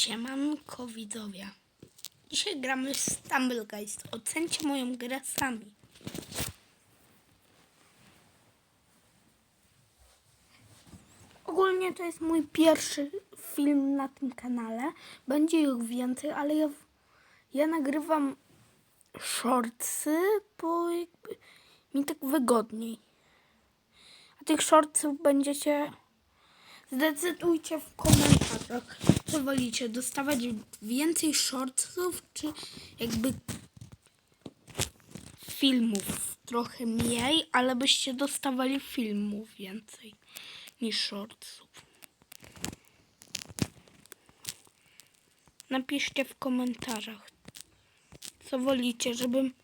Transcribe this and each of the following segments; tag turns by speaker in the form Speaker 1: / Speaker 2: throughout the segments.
Speaker 1: Siemanko widzowie. Dzisiaj gramy w Stumblegeist. Ocencie moją grę sami. Ogólnie to jest mój pierwszy film na tym kanale. Będzie ich więcej, ale ja, ja nagrywam shortsy, bo jakby mi tak wygodniej. A tych shortsów będziecie Zdecydujcie w komentarzach, co wolicie, dostawać więcej shortsów, czy jakby filmów trochę mniej, ale byście dostawali filmów więcej niż shortsów. Napiszcie w komentarzach, co wolicie, żebym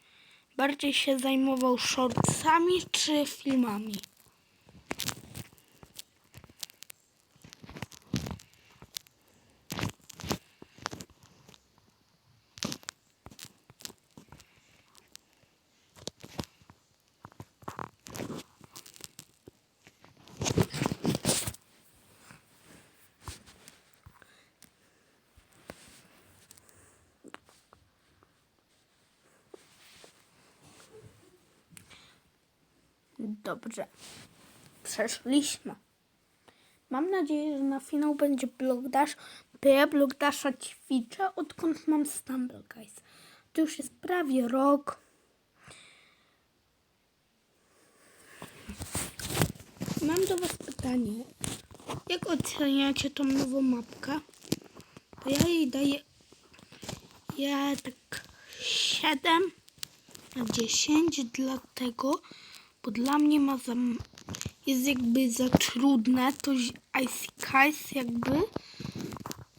Speaker 1: bardziej się zajmował shortsami czy filmami. Dobrze. Przeszliśmy. Mam nadzieję, że na finał będzie blok dash, bo ja blok dasha ćwiczę, odkąd mam Stumble Guys. To już jest prawie rok. Mam do Was pytanie. Jak oceniacie tą nową mapkę? To ja jej daję ja tak 7 na 10, dlatego, bo dla mnie ma za, jest jakby za trudne, to Ice Skies jakby,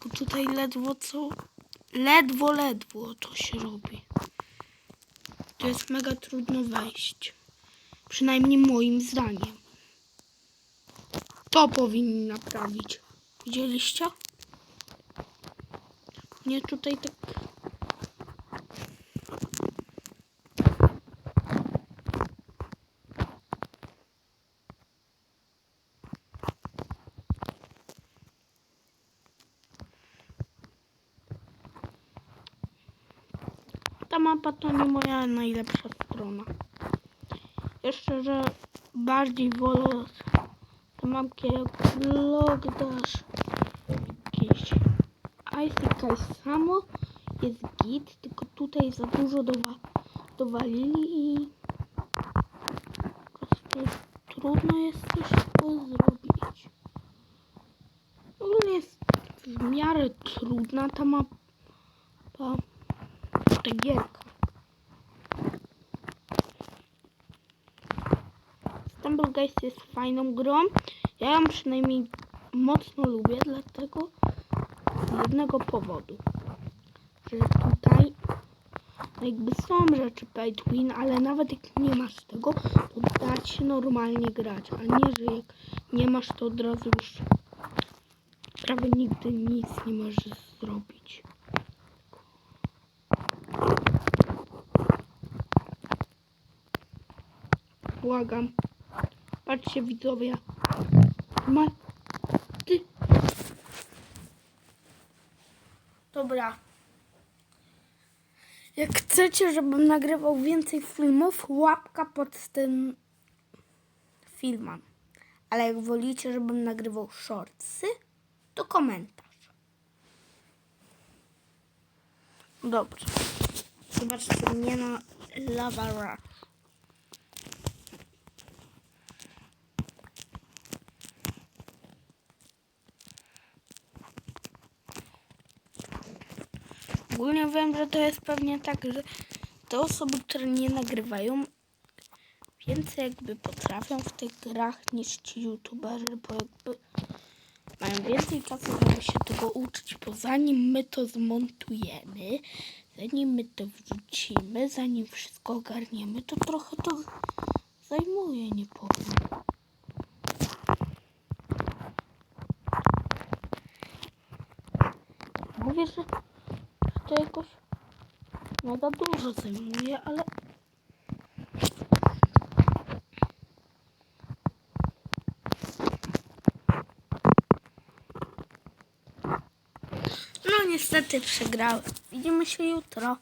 Speaker 1: bo tutaj ledwo co, ledwo, ledwo to się robi. To jest mega trudno wejść. Przynajmniej moim zdaniem. To powinni naprawić. Widzieliście? Nie tutaj tak ta mapa to nie moja najlepsza strona. Jeszcze, że bardziej wolę te mapki jak Log Dash, jakieś Kai samo jest git, tylko tutaj za dużo dowa dowalili i po prostu trudno jest coś zrobić. Ogólnie jest w miarę trudna ta mapa ta gierka. Stumble Guys jest fajną grą. Ja ją przynajmniej mocno lubię, dlatego z jednego powodu. Że tutaj no jakby są rzeczy pay win, ale nawet jak nie masz tego, to da się normalnie grać, a nie, że jak nie masz, to od razu już prawie nigdy nic nie możesz zrobić. Błagam. Patrzcie widzowie. Ma... Ty. Dobra. Jak chcecie, żebym nagrywał więcej filmów, łapka pod tym filmem. Ale jak wolicie, żebym nagrywał shortsy, to komentarz. Dobrze. Zobaczcie mnie na Lava Rush. Ogólnie wiem, że to jest pewnie tak, że te osoby, które nie nagrywają, więcej jakby potrafią w tych grach niż ci youtuberzy, bo jakby mają więcej czasu, żeby się tego uczyć, bo zanim my to zmontujemy, zanim my to wrzucimy, zanim wszystko ogarniemy, to trochę to zajmuje, nie powiem. Mówię, że to jakoś mega dużo zajmuje, ale no niestety przegrałem. Widzimy się jutro.